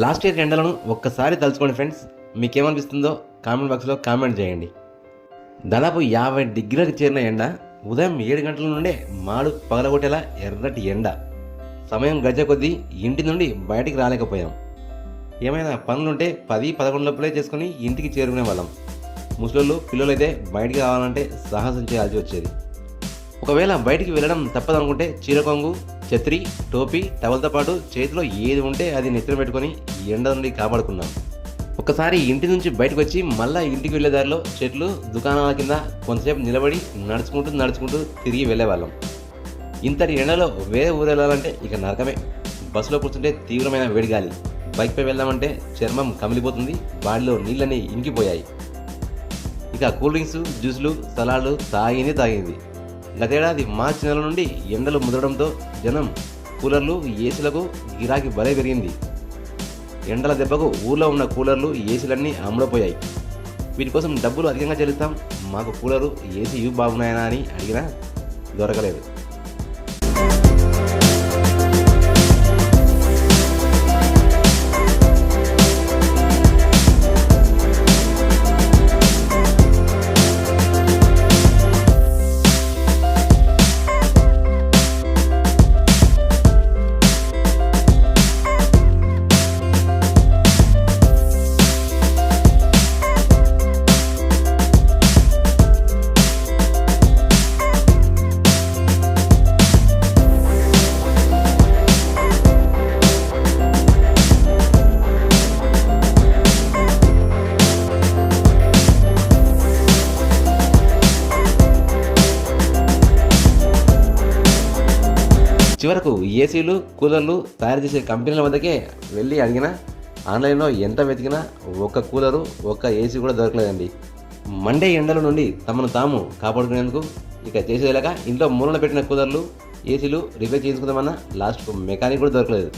Last year ఎండలను ఒక్కసారి తలుచుకోండి ఫ్రెండ్స్. మీకేమనిపిస్తుందో కామెంట్ బాక్స్లో కామెంట్ చేయండి. దాదాపు యాభై డిగ్రీలకు చేరిన ఎండ ఉదయం ఏడు గంటల నుండే మాడు పగలగొట్టేలా ఎర్రటి ఎండ. సమయం గడిచే కొద్దీ ఇంటి నుండి బయటికి రాలేకపోయాం. ఏమైనా పనులుంటే పది పదకొండు లోపలే చేసుకుని ఇంటికి చేరుకునే వాళ్ళం. ముసలోళ్ళు పిల్లలు అయితే బయటికి రావాలంటే సాహసం చేయాల్సి వచ్చేది. ఒకవేళ బయటికి వెళ్ళడం తప్పదనుకుంటే చీరకొంగు ఛత్రి టోపీ టవల్తో పాటు చేతిలో ఏది ఉంటే అది నెత్తిన పెట్టుకొని ఎండ నుండి కాపాడుకుందాం. ఒకసారి ఇంటి నుంచి బయటకు వచ్చి మళ్ళా ఇంటికి వెళ్ళే దారిలో చెట్లు దుకాణాల కింద కొంతసేపు నిలబడి నడుచుకుంటూ నడుచుకుంటూ తిరిగి వెళ్ళేవాళ్ళం. ఇంతటి ఎండలో వేరే ఊరు వెళ్ళాలంటే ఇక నరకమే. బస్సులో కూర్చుంటే తీవ్రమైన వేడిగాలి. బైక్పై వెళ్దామంటే చర్మం కమిలిపోతుంది బాడీలో నీళ్ళని ఇంకిపోయాయి. ఇక కూల్ డ్రింక్స్ జ్యూస్లు సలాడ్లు తాగింది తాగింది. గతేడాది మార్చి నెల నుండి ఎండలు ముదరడంతో జనం కూలర్లు ఏసీలకు గిరాకీ బలే పెరిగింది. ఎండల దెబ్బకు ఊళ్ళో ఉన్న కూలర్లు ఏసీలన్నీ అమ్ముడపోయాయి వీటి కోసం డబ్బులు అధికంగా చెల్లిస్తాం. మాకు కూలరు ఏసీ ఇవి బాగున్నాయనా అని అడిగినా దొరకలేదు. చివరకు ఏసీలు కూలర్లు తయారు చేసే కంపెనీల వద్దకే వెళ్ళి అడిగినా ఆన్లైన్లో ఎంత వెతికినా ఒక్క కూలరు ఒక్క ఏసీ కూడా దొరకలేదండి. మండే ఎండల నుండి తమను తాము కాపాడుకునేందుకు ఇక చేసేలాగా ఇంట్లో మూలన పెట్టిన కూలర్లు ఏసీలు రిపేర్ చేయించుకుందామన్నా లాస్ట్కు మెకానిక్ కూడా దొరకలేదు.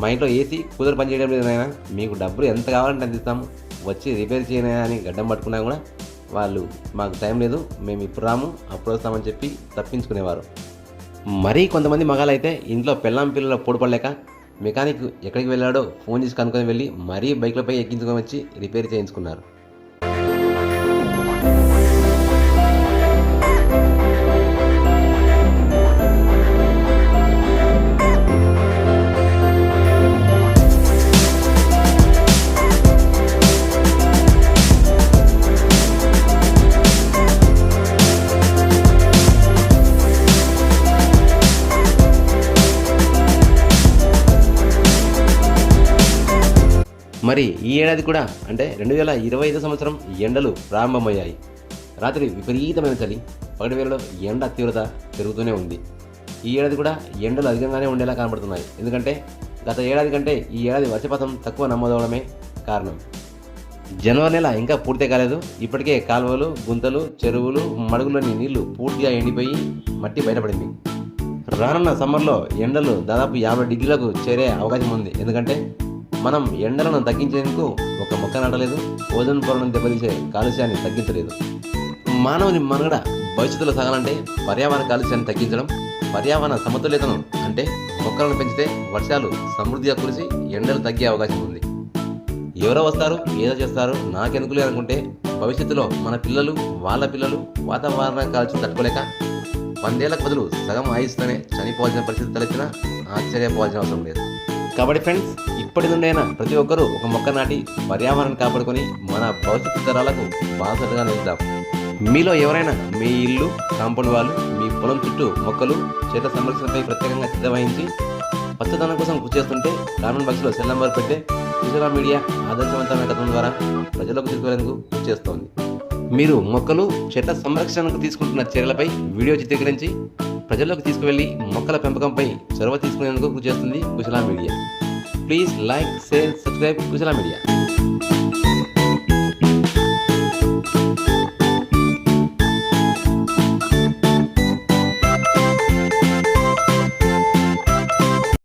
మా ఇంట్లో ఏసీ కూలర్ పనిచేయడం లేదు నాయన. మీకు డబ్బులు ఎంత కావాలంటే అంత ఇస్తాము. వచ్చి రిపేర్ చేయనా అని గడ్డం పట్టుకున్నా కూడా వాళ్ళు మాకు టైం లేదు మేము ఇప్పుడు రాము అప్పుడు వస్తామని చెప్పి తప్పించుకునేవారు. మరీ కొంతమంది మగాలైతే ఇంట్లో పెళ్ళాం పిల్లల పొడిపడలేక మెకానిక్ ఎక్కడికి వెళ్ళాడో ఫోన్ చేసి కనుక్కొని వెళ్ళి మరీ బైక్లపై ఎక్కించుకొని వచ్చి రిపేర్ చేయించుకున్నారు. మరి ఈ ఏడాది కూడా అంటే రెండు వేల ఇరవై ఐదు సంవత్సరం ఎండలు ప్రారంభమయ్యాయి. రాత్రి విపరీతమైన చలి పగటి వేళలో ఎండ తీవ్రత పెరుగుతూనే ఉంది. ఈ ఏడాది కూడా ఎండలు అధికంగానే ఉండేలా కనబడుతున్నాయి. ఎందుకంటే గత ఏడాది కంటే ఈ ఏడాది వర్షపాతం తక్కువ నమోదవడమే కారణం. జనవరి నెల ఇంకా పూర్తి కాలేదు. ఇప్పటికే కాలువలు గుంతలు చెరువులు మడుగులోని నీళ్ళు పూర్తిగా ఎండిపోయి మట్టి బయటపడింది. రానున్న సమ్మర్లో ఎండలు దాదాపు యాభై డిగ్రీలకు చేరే అవకాశం ఉంది. ఎందుకంటే మనం ఎండలను తగ్గించేందుకు ఒక మొక్క నాటలేదు ఓజోన్ పొరను దెబ్బతీసే కాలుష్యాన్ని తగ్గించలేదు. మానవుని మనుగడ భవిష్యత్తులో సాగాలంటే పర్యావరణ కాలుష్యాన్ని తగ్గించడం పర్యావరణ సమతుల్యతను అంటే మొక్కలను పెంచితే వర్షాలు సమృద్ధిగా కురిసి ఎండలు తగ్గే అవకాశం ఉంది. ఎవరో వస్తారు ఏదో చేస్తారు నాకెందుకులే అనుకుంటే భవిష్యత్తులో మన పిల్లలు వాళ్ళ పిల్లలు వాతావరణ కాల్చి తట్టుకోలేక వందేళ్ళకు బదులు సగం ఆయుస్తూనే చనిపోవాల్సిన పరిస్థితి తలెత్తినా ఆశ్చర్యపోవాల్సిన అవసరం లేదు. కాబట్టి ఫ్రెండ్స్ ఇప్పటి నుండైనా ప్రతి ఒక్కరూ ఒక మొక్క నాటి పర్యావరణం కాపాడుకొని మన భవిష్యత్తు తరాలకు బాసటగా నిలుద్దాం. మీలో ఎవరైనా మీ ఇల్లు కాంపౌండ్ వాళ్ళు మీ పొలం చుట్టూ మొక్కలు చెట్ల సంరక్షణపై ప్రత్యేకంగా శ్రద్ధ వహించి పచ్చదనం కోసం కృషి చేస్తుంటే కామెంట్ బాక్స్లో సెల్ నెంబర్ పెట్టే సోషల్ మీడియా ఆదర్శవంతమైన కథనం ద్వారా ప్రజలకు తీసుకునేందుకు కృషి చేస్తోంది. మీరు మొక్కలు చెట్ల సంరక్షణకు తీసుకుంటున్న చర్యలపై వీడియో చిత్రీకరించి ప్రజల్లోకి తీసుకువెళ్ళి మొక్కల పెంపకంపై చొరవ తీసుకునేందుకు కృషి చేస్తుంది Kushala media. Please like share subscribe Kushala media.